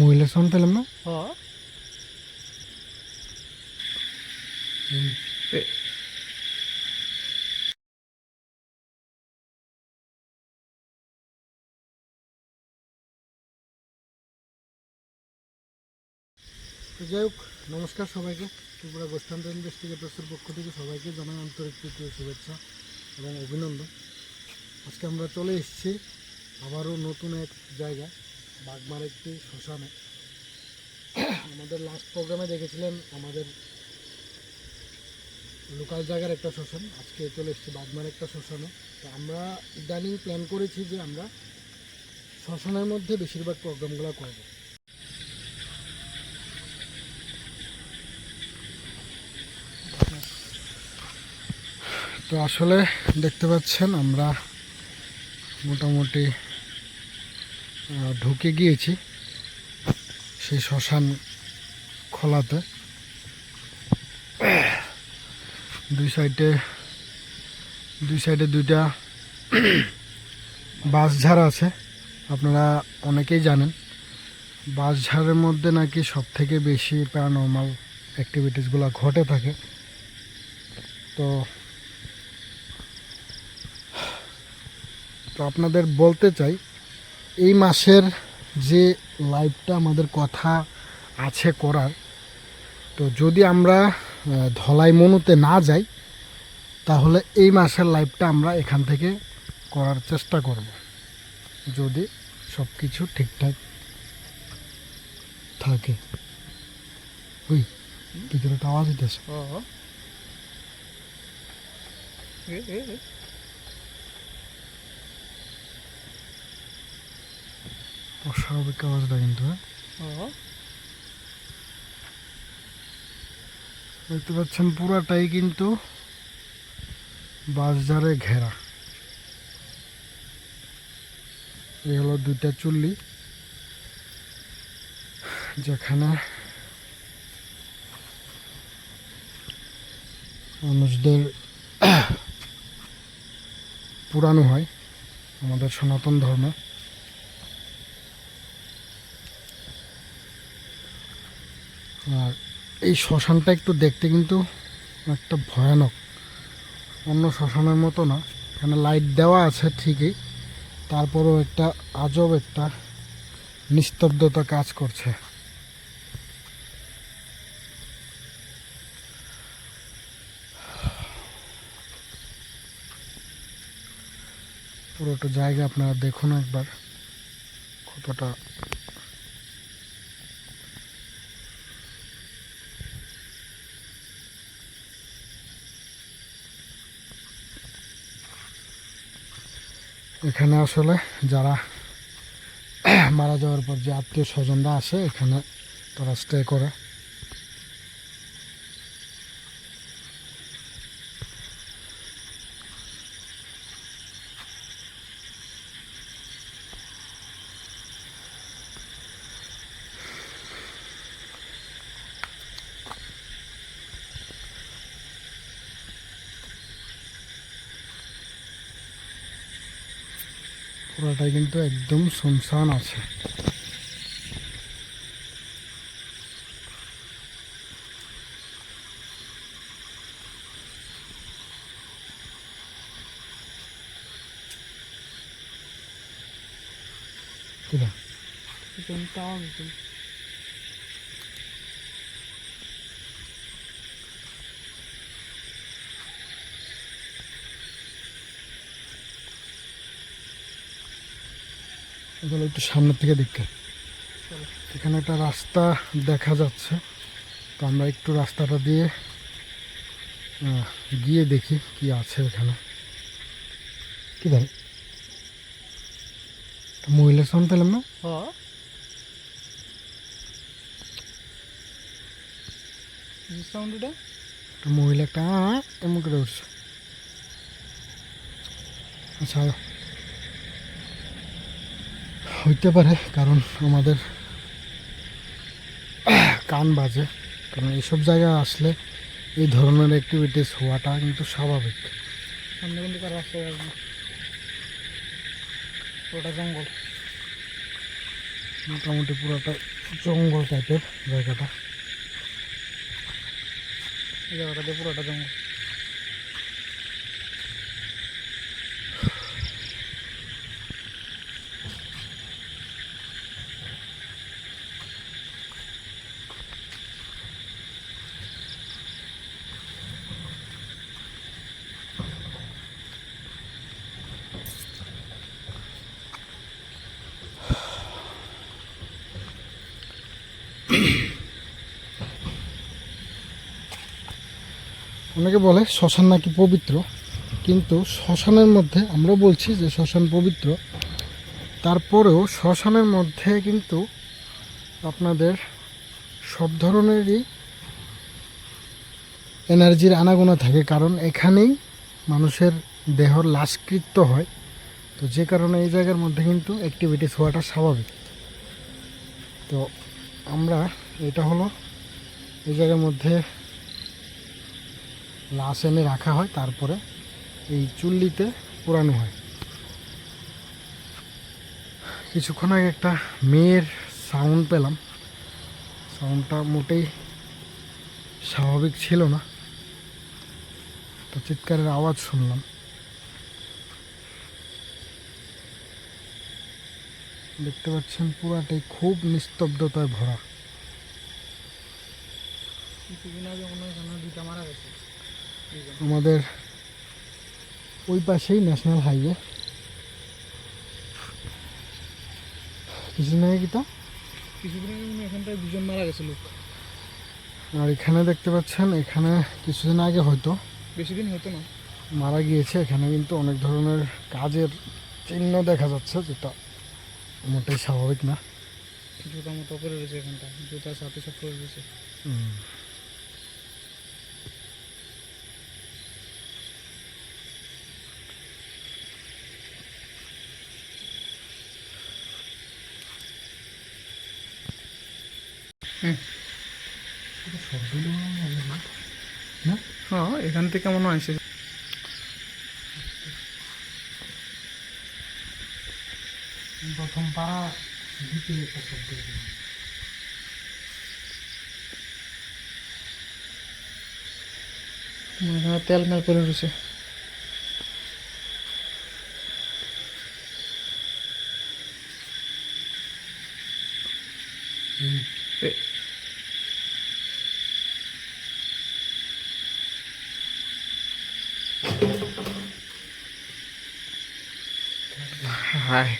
মহিলা সাউন্ড পেলাম না? তো যাই হোক নমস্কার সবাইকে। ত্রিপুরা গোষ্ঠান্ত ইনভেস্টিগেটর্সের পক্ষ থেকে সবাইকে জানাই আন্তরিক শুভেচ্ছা এবং অভিনন্দন। আজকে আমরা চলে এসেছি আবারও নতুন এক জায়গা বাগমার একটি শ্মশানে। আমাদের লাস্ট প্রোগ্রামে দেখেছিলেন আমাদের লোকাল জায়গার একটা শ্মশান, আজকে চলে এসেছি বাগমার একটা শ্মশানে। তো আমরা ইদানিং প্ল্যান করেছি যে আমরা শ্মশানের মধ্যে বেশিরভাগ প্রোগ্রামগুলো করব। তো আসলে দেখতে পাচ্ছেন আমরা মোটামুটি ঢুকে গিয়েছি সেই শ্মশান খোলাতে। দুই সাইডে দুই সাইডে দুইটা বাঁশঝাড় আছে, আপনারা অনেকেই জানেন। বাঁশঝাড়ের মধ্যে নাকি সব থেকে বেশি প্যারানর্মাল অ্যাক্টিভিটিসগুলো ঘটে থাকে। তো তো আপনাদের বলতে চাই এই মাসের যে লাইভটা আমাদের কথা আছে করার, তো যদি আমরা ধলাই মনুতে না যাই, তাহলে এই মাসের লাইভটা আমরা এখান থেকে করার চেষ্টা করব। যদি সব কিছু ঠিকঠাক থাকে। ওই ভিতরে একটা আওয়াজ হইতেছে হ্যাঁ এ এ এ অস্বাভাবিক আওয়াজটা কিন্তু হ্যাঁ? দেখতে পাচ্ছেন পুরাটাই কিন্তু বাঁশঝাড়ে ঘেরা। এই হলো দুইটা চুল্লি যেখানে মানুষদের পুরানো হয় আমাদের সনাতন ধর্মে। আর এই শ্মশানটা একটু দেখতে কিন্তু একটা ভয়ানক। অন্য শ্মশানের মতো না। এখানে লাইট দেওয়া আছে ঠিকই। তারপরও একটা আজব একটা নিস্তব্ধতা কাজ করছে। পুরোটা জায়গা আপনারা দেখুন একবার। কতটা এখানে আসলে যারা মারা যাওয়ার পর যে আত্মীয় স্বজনরা আসে এখানে তারা স্টে করে। পুরোটাই কিন্তু একদম শুনশান আছে কিরা? চিন্তা হচ্ছে এগুলো একটু সামনের থেকে দেখতে। এখানে একটা রাস্তা দেখা যাচ্ছে। তো আমরা একটু রাস্তাটা দিয়ে গিয়ে দেখি কি আছে এখানে। কি ধরে মহিলা সাউন্ড পেলাম না? মহিলা একটা এমন করে উঠছে। আচ্ছা হইতে পারে কারণ আমাদের কান বাজে। কারণ এইসব জায়গায় আসলে এই ধরনের অ্যাক্টিভিটিস হওয়াটা কিন্তু স্বাভাবিক। সামনে কিন্তু কার ওটা জঙ্গল। মোটামুটি পুরোটা জঙ্গল টাইপের জায়গাটা। এই জায়গাটা দিয়ে পুরোটা জঙ্গল। অনেকে বলে শ্মশান নাকি পবিত্র, কিন্তু শ্মশানের মধ্যে আমরা বলছি যে শ্মশান পবিত্র। তারপরেও শ্মশানের মধ্যে কিন্তু আপনাদের সব ধরনেরই এনার্জির আনাগোনা থাকে, কারণ এখানেই মানুষের দেহর লাশকৃত্য হয়। তো যে কারণে এই জায়গার মধ্যে কিন্তু অ্যাক্টিভিটিস হওয়াটা স্বাভাবিক। তো আমরা এটা হলো এই জায়গার মধ্যে লাশ এনে রাখা হয়, তারপরে এই চুল্লিতে পোড়ানো হয়। কিছুক্ষণ আগে একটা মেয়ের সাউন্ড পেলাম। সাউন্ডটা মোটেই স্বাভাবিক ছিল না। তো চিৎকারের আওয়াজ শুনলাম। দেখতে পাচ্ছেন পুরাটাই খুব নিস্তব্ধতায় ভরা। কিছুদিন আগে মনে হয় মারা গেছে। আমাদের ওই পাশেই ন্যাশনাল হাইওয়ে। কিছুদিন আগে কিতা কিছুদিন আগে এখানটায় দুজন মারা গেছে লোক আর এখানে দেখতে পাচ্ছেন এখানে কিছুদিন আগে হয়তো বেশি দিন হতো না। মারা গিয়েছে। এখানে কিন্তু অনেক ধরনের কাজের চিহ্ন দেখা যাচ্ছে যেটা মোটেই স্বাভাবিক না। জুতা মতো করে রয়েছে এখানটা জুতার সাথে সব করে রয়েছে হুম। হুম। এটা শব্দ হলো না, না, না। না? হ্যাঁ এখান থেকে মনে হয় প্রথম পাড়া দ্বিতীয় একটা শব্দ তেল মেল করে রয়েছে হুম। এ- হায়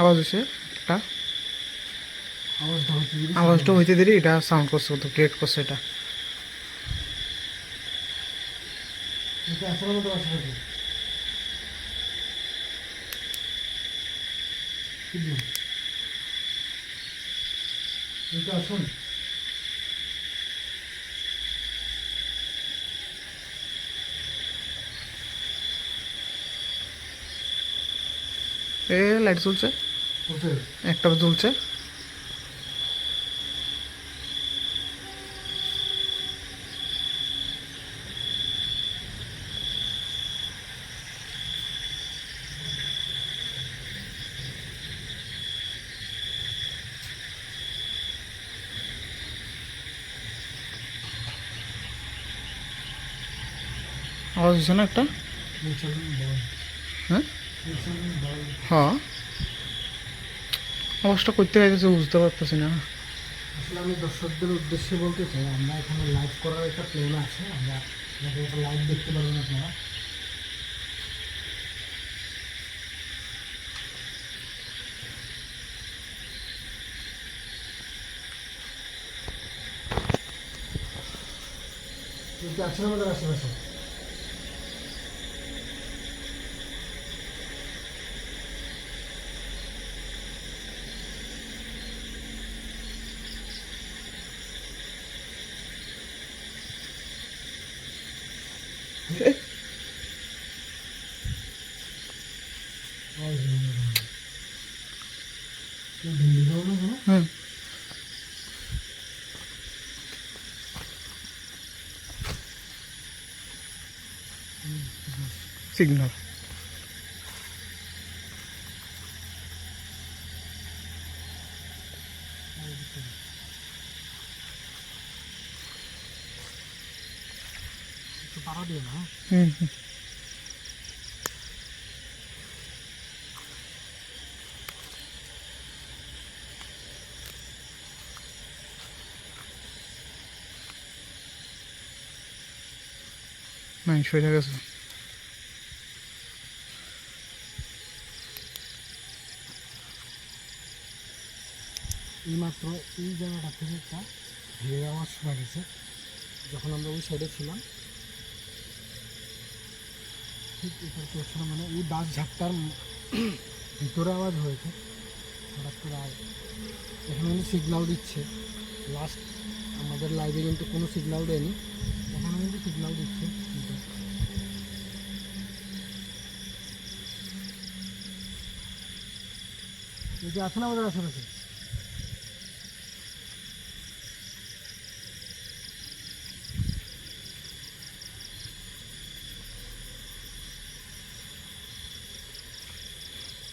আওয়াজ হচ্ছে একটা আওয়াজটা হইতে দেরি এটা সাউন্ড করছে তো ক্রিয়েট করছে এটা। এটা আসুন এ লাইট জ্বলছে একটা জ্বলছে। হচ্ছে না একটা? হ্যাঁ? হ্যাঁ। আওয়াজটা করতে গেছে বুঝতে পারতেছি না। আসলে আমি দর্শকদের উদ্দেশ্যে বলতে চাই, আমরা এখানে লাইভ করার একটা প্ল্যান আছে, আমরা একটা লাইভ দেখতে পারবেন আপনারা। আছেন আমাদের আশেপাশে আওয়াজ নেই। কেউ ঢিল দিল না কেন? হুম সিগন্যাল একটু পাড়া দিও না হ্যাঁ? হুম হুম। নাই সরে গেছে এইমাত্র এই জায়গাটা থেকে একটা ভিড়ের আওয়াজ শোনা গেছে, যখন আমরা ওই সাইডে ছিলাম। ঠিক এখানে চলছিল মানে এই বাস ঝাপটার ভিতরে আওয়াজ হয়েছে। হঠাৎ করে আর এখানে কিন্তু সিগনাল দিচ্ছে। লাস্ট আমাদের লাইভে কিন্তু কোনো সিগনাল দেয়নি। এখানে কিন্তু সিগনাল দিচ্ছে। যে আছে না আমাদের আশেপাশে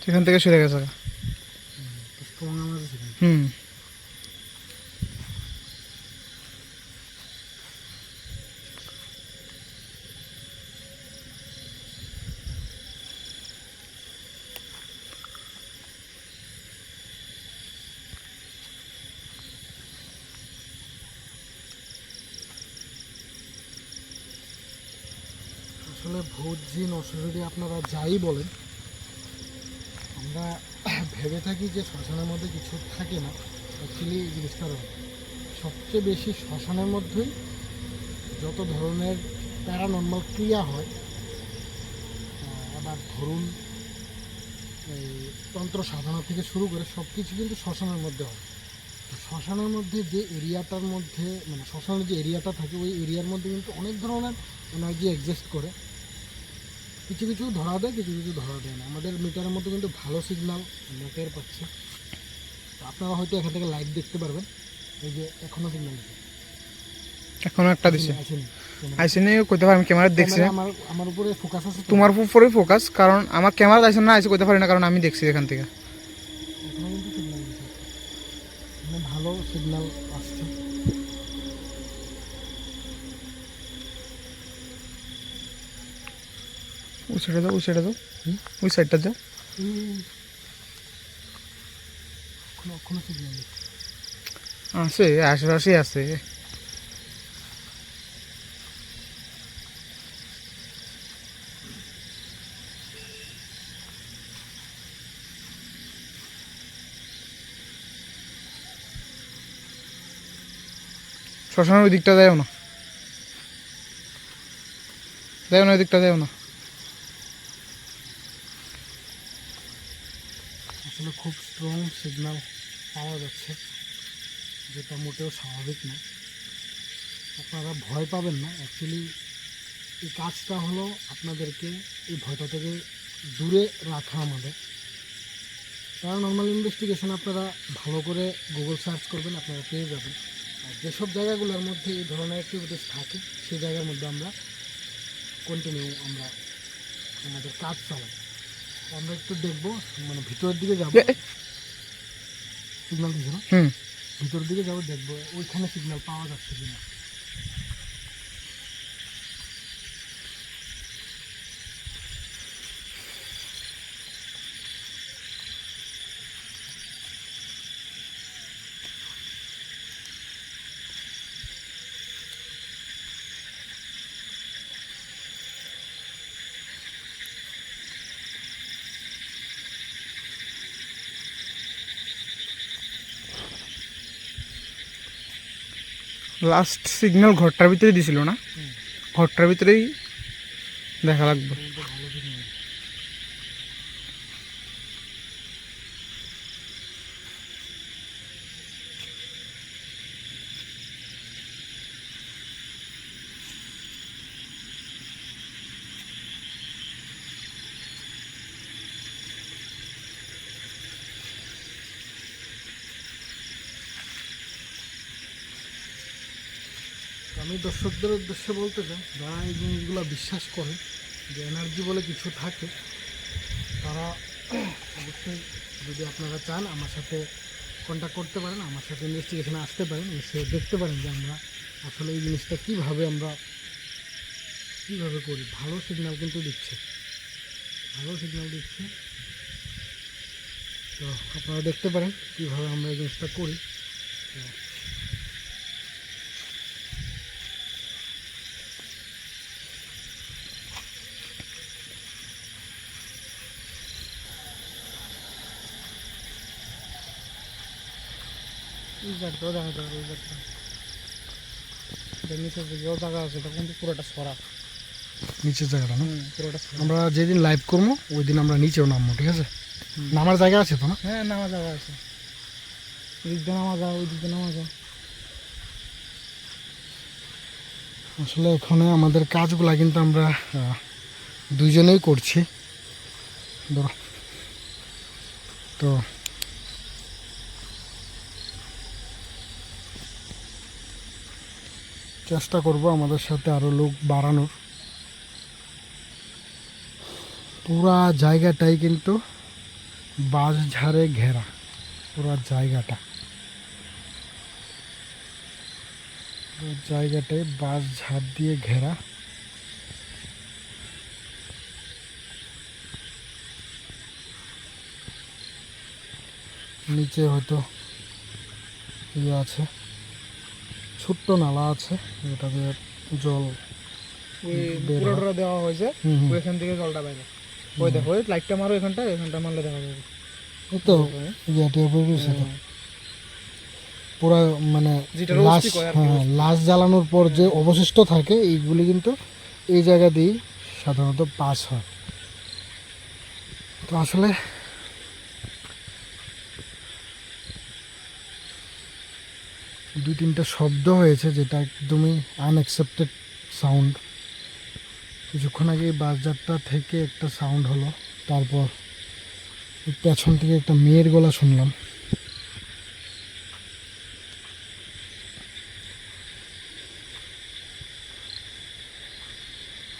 সেখান থেকে সরে গেছে। হুম আসলে ভূত জিন অসুবিধে আপনারা যাই বলেন আমরা ভেবে থাকি যে শ্মশানের মধ্যে কিছু থাকে না অ্যাকচুয়ালি এই জিনিসটা রয় সবচেয়ে বেশি শ্মশানের মধ্যেই যত ধরনের প্যারানর্মাল ক্রিয়া হয় আবার ধরুন এই তন্ত্র সাধনা থেকে শুরু করে সব কিছু কিন্তু শ্মশানের মধ্যে হয়। তো শ্মশানের মধ্যে যে এরিয়াটার মধ্যে মানে শ্মশানের যে এরিয়াটা থাকে, ওই এরিয়ার মধ্যে কিন্তু অনেক ধরনের এনার্জি এক্সিস্ট করে। কিছু কিছু ধরা দেয় কিছু কিছু ধরা দেয় না। আমাদের মিটারের মধ্যে কিন্তু ভালো সিগনাল আমরা টের পাচ্ছি। তো আপনারা হয়তো এখান থেকে লাইভ দেখতে পারবেন। এই যে এখনও সিগন্যাল এখনও একটা দিছে। আইসি নিয়ে কইতে পারি আমি ক্যামেরা দেখছি। আমার আমার উপরে ফোকাস আছে তোমার উপরে ফোকাস কারণ আমার ক্যামেরা আইসে না আইসে কইতে পারি না কারণ আমি দেখছি এখান থেকে। মানে ভালো সিগন্যাল সাইডে যাও ওই যাও হুম? ওই সাইডটা দিচ্ছে আছে আশেপাশে আছে শ্মশানের ওই দিকটা যাও না। যাও না, ওই দিকটা যাও না আসলে খুব স্ট্রং সিগন্যাল পাওয়া যাচ্ছে, যেটা মোটেও স্বাভাবিক না। আপনারা ভয় পাবেন না। অ্যাকচুয়ালি এই কাজটা হলো আপনাদেরকে এই ভয়টা থেকে দূরে রাখা আমাদের। কারণ নর্মাল ইনভেস্টিগেশন আপনারা ভালো করে গুগল সার্চ করবেন, আপনারা পেয়ে যাবেন। আর যেসব জায়গাগুলোর মধ্যে এই ধরনের অ্যাক্টিভিটিস থাকে, সেই জায়গার মধ্যে আমরা কন্টিনিউ আমরা আমাদের কাজ চালাই। আমরা একটু দেখব মানে ভিতরের দিকে যাব। সিগন্যাল দিচ্ছে না? হুম। ভিতরের দিকে যাব দেখব ওইখানে সিগন্যাল পাওয়া যাচ্ছে কিনা। লাস্ট সিগন্যাল ঘরটার ভিতরে দিছিল না হুম। ঘরটার ভিতরেই দেখা লাগবে কিন্তু ভালো সিগন্যাল আমি দর্শকদের উদ্দেশ্যে বলতে চাই, যারা এই জিনিসগুলো বিশ্বাস করে যে এনার্জি বলে কিছু থাকে, তারা অবশ্যই যদি আপনারা চান আমার সাথে কন্ট্যাক্ট করতে পারেন, আমার সাথে ইনভেস্টিগেশনে আসতে পারেন এসে দেখতে পারেন যে আমরা আসলে এই জিনিসটা কীভাবে আমরা, কীভাবে করি। ভালো সিগন্যাল কিন্তু দিচ্ছে। ভালো সিগন্যাল দিচ্ছে। তো আপনারা দেখতে পারেন কীভাবে আমরা এই জিনিসটা করি। তো এই জায়গাটাও দেখা যাবে জায়গাটা নিচের জায়গা আছে এটা কিন্তু পুরোটা সরা নিচের জায়গাটা না? পুরোটা আমরা যেদিন লাইভ করব ওই দিন আমরা নিচেও নামবো ঠিক আছে? নামার জায়গা আছে তো না? হ্যাঁ নামা জায়গা আছে। নামা যাও ওই দিক নামা যাও। আসলে এখানে আমাদের কাজগুলা কিন্তু আমরা আহ, দুইজনেই করছি। ধরো। তো চেষ্টা করব আমাদের সাথে আরও লোক বাড়ানোর। পুরা জায়গাটাই কিন্তু বাঁশ ঝাড়ে ঘেরা, পুরা জায়গাটা। জায়গাটায় বাঁশ ঝাড় দিয়ে ঘেরা। নিচে হয়তো ইয়ে আছে। ছোট্ট নালা আছে যেটা দিয়ে জল। পুরোটা দেওয়া হয়েছে। ওইখান থেকে জলটা বাইরে। ওই দেখো ওই লাইটটা মারো এখানটা এখানটা মারলে দেখা যাবে। এই তো ইয়েটি উপরে রয়েছে তো পুরা মানে লাশ হ্যাঁ লাশ জ্বালানোর পর যে অবশিষ্ট থাকে এইগুলি কিন্তু এই জায়গা দিয়েই সাধারণত পাস হয়। তো আসলে দুই তিনটা শব্দ হয়েছে যেটা একদমই আনএক্সেপ্টেড সাউন্ড কিছুক্ষণ আগে বাজারটা থেকে একটা সাউন্ড হলো, তারপর পেছন থেকে একটা মেয়ের গলা শুনলাম।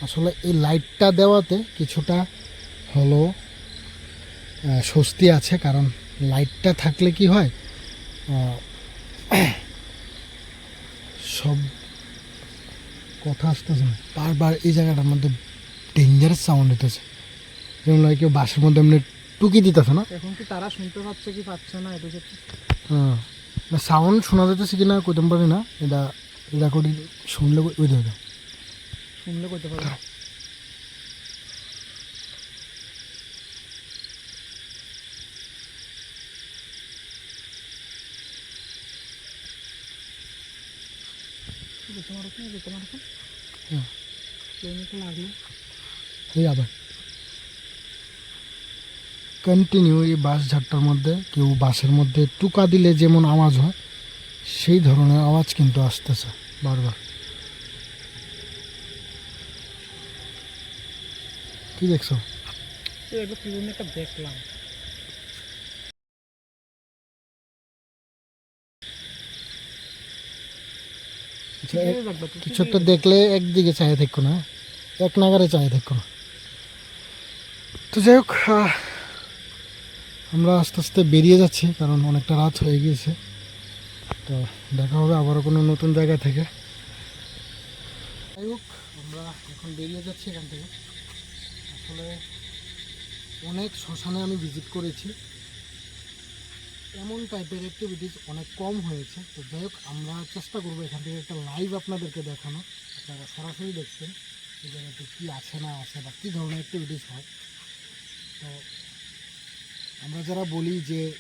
আসলে এই লাইটটা দেওয়াতে কিছুটা হলো স্বস্তি আছে, কারণ লাইটটা থাকলে কি হয় সব কথা আসতেছে না। বারবার এই জায়গাটার মধ্যে ডেঞ্জারাস সাউন্ড হইতেছে। যেমন লাগে কেউ বাসের মধ্যে এমনি টুকি দিতেছে না? এখন কি তারা শুনতে পাচ্ছে কি পাচ্ছে না এটা হ্যাঁ। হ্যাঁ সাউন্ড শোনা যেতেছে কি না কইতাম পারি না। এটা রেকর্ডিং শুনলে ওই দেবে শুনলে করতে পারবে তোমার ওখানে তোমার ওখানে হুম। প্লেনে লাগল এই আবার কন্টিনিউ এই বাস ঝাড়টার মধ্যে কেউ বাসের মধ্যে টুকা দিলে যেমন আওয়াজ হয় সেই ধরনের আওয়াজ কিন্তু আসতেছে, বারবার। কি দেখছ? তো একবার কি জন্য একটা দেখলাম আচ্ছা, এ- কীভাবে দেখবা তুই? কিছু একটা দেখলে একদিকে চাই থাকো না এক নাগারে চাই থাকো। না তো যাই হোক আমরা আস্তে আস্তে বেরিয়ে যাচ্ছি কারণ অনেকটা রাত হয়ে গিয়েছে। তো দেখা হবে আবারও কোনো নতুন জায়গা থেকে। যাই হোক আমরা এখন বেরিয়ে যাচ্ছি এখান থেকে। আসলে অনেক শ্মশানে আমি ভিজিট করেছি। এমন টাইপের অ্যাক্টিভিটিস অনেক কম হয়েছে। তো যাই হোক, আমরা চেষ্টা করব এখান থেকে একটা লাইভ আপনাদেরকে দেখানো। আপনারা সরাসরি দেখছেন এই জায়গাতে কী আছে না আছে বা কী ধরনের অ্যাক্টিভিটিস হয়। তো আমরা যারা বলি যে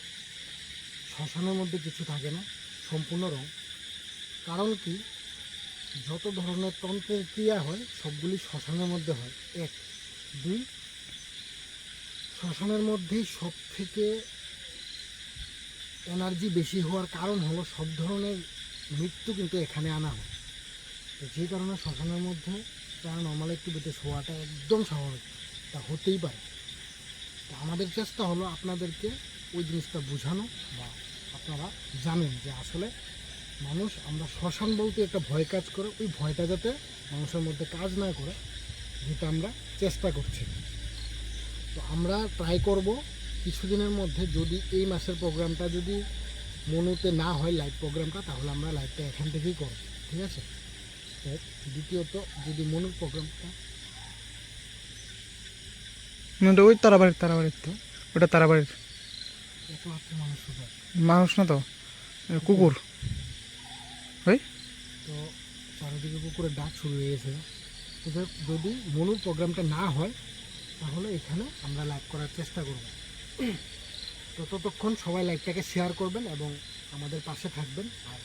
শ্মশানের মধ্যে কিছু থাকে না, সম্পূর্ণ রং। কারণ কি? যত ধরনের তন্ত্রের ক্রিয়া হয়, সবগুলি শ্মশানের মধ্যে হয়। এক। দুই, শ্মশানের মধ্যেই সব থেকে এনার্জি বেশি হওয়ার কারণ হলো সব ধরনের মৃত্যু কিন্তু এখানে আনা হয়। তো যে কারণে শ্মশানের মধ্যে তারা নর্মাল একটু অ্যাক্টিভিটিস হওয়াটা একদম স্বাভাবিক, তা হতেই পারে। তো আমাদের চেষ্টা হলো আপনাদেরকে ওই জিনিসটা বোঝানো বা আপনারা জানেন যে আসলে মানুষ আমরা শ্মশান বলতে একটা ভয় কাজ করে, ওই ভয়টা যাতে মানুষের মধ্যে কাজ না করে, যেটা আমরা চেষ্টা করছি। তো আমরা ট্রাই করব কিছুদিনের মধ্যে যদি এই মাসের প্রোগ্রামটা যদি মনুতে না হয় লাইভ প্রোগ্রামটা তাহলে আমরা লাইভটা এখান থেকেই করব ঠিক আছে? এক দ্বিতীয়ত যদি মনুর প্রোগ্রামটা মানে ওই তারাবাড়ির তারাবাড়ির তো। ওটা তারাবাড়ির। মানুষ না তো কুকুর। ওই? তো চারিদিকে কুকুরের ডাক শুরু হয়ে গেছে। যদি মনুর প্রোগ্রামটা না হয় তাহলে এখানে আমরা লাইভ করার চেষ্টা করব। তো ততক্ষণ সবাই লাইভটাকে শেয়ার করবেন এবং আমাদের পাশে থাকবেন। আর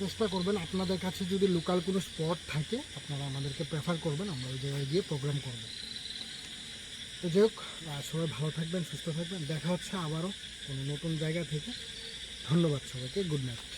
চেষ্টা করবেন আপনাদের কাছে যদি লোকাল কোনো স্পট থাকে, আপনারা আমাদেরকে প্রেফার করবেন, আমরা ওই জায়গায় গিয়ে প্রোগ্রাম করব। তো যাই হোক সবাই ভালো থাকবেন, সুস্থ থাকবেন। দেখা হচ্ছে আবারও কোনো নতুন জায়গা থেকে। ধন্যবাদ সবাইকে। Good night